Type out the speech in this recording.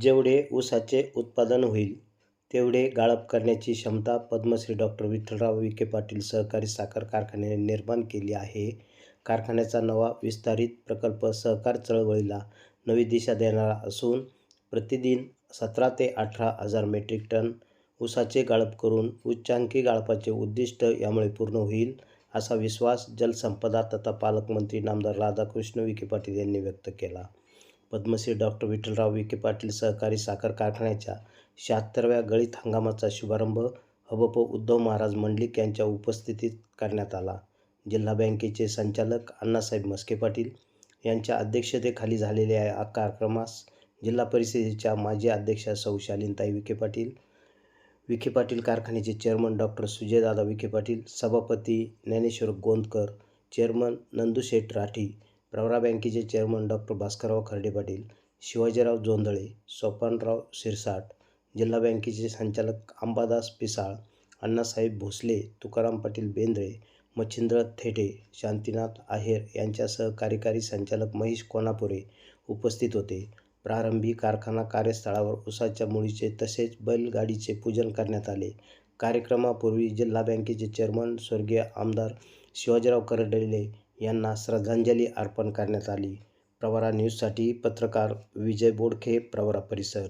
जेवढे ऊसाचे उत्पादन होईल तेवढे गाळप करण्याची क्षमता पद्मश्री डॉक्टर विठ्ठलराव विखे पाटील सहकारी साखर कारखान्याने निर्माण केली आहे. कारखान्याचा नवा विस्तारित प्रकल्प सहकार चळवळीला नवी दिशा देणारा असून प्रतिदिन सतरा ते अठरा हजार मेट्रिक टन ऊसाचे गाळप करून उच्चांकी गाळपाचे उद्दिष्ट यामुळे पूर्ण होईल, असा विश्वास जलसंपदा तथा पालकमंत्री नामदार राधाकृष्ण विखे पाटील यांनी व्यक्त केला. पद्मश्री डॉक्टर विठ्ठलराव विखे पाटील सहकारी साखर कारखान्याच्या शहात्तरव्या गळीत हंगामाचा शुभारंभ हबप उद्धव महाराज मंडलिक यांच्या उपस्थितीत करण्यात आला. जिल्हा बँकेचे संचालक अण्णासाहेब मस्के पाटील यांच्या अध्यक्षतेखाली झालेल्या या कार्यक्रमास जिल्हा परिषदेच्या माजी अध्यक्षा सौ. शालीनताई विखे पाटील, विखे पाटील कारखान्याचे चेअरमन डॉक्टर सुजयदादा विखे पाटील, सभापती ज्ञानेश्वर गोंदकर, चेअरमन नंदुशेठ राठी, प्रवरा बँकेचे चेअरमन डॉ. भास्करराव खर्डे पाटील, शिवाजीराव जोंधळे, सोपानराव शिरसाट, जिल्हा बँकेचे संचालक अंबादास पिसाळ, अण्णासाहेब भोसले, तुकाराम पाटील बेंद्रे, मच्छिंद्र थेटे, शांतीनाथ आहेर यांच्यासह कार्यकारी संचालक महेश कोल्हापुरे उपस्थित होते. प्रारंभी कारखाना कार्यस्थळावर उसाच्या मुळीचे तसेच बैलगाडीचे पूजन करण्यात आले. कार्यक्रमापूर्वी जिल्हा बँकेचे चेअरमन स्वर्गीय आमदार शिवाजीराव कर्डिले यांना श्रद्धांजली अर्पण करण्यात आली. प्रवरा न्यूजसाठी पत्रकार विजय बोडखे, प्रवरा परिसर.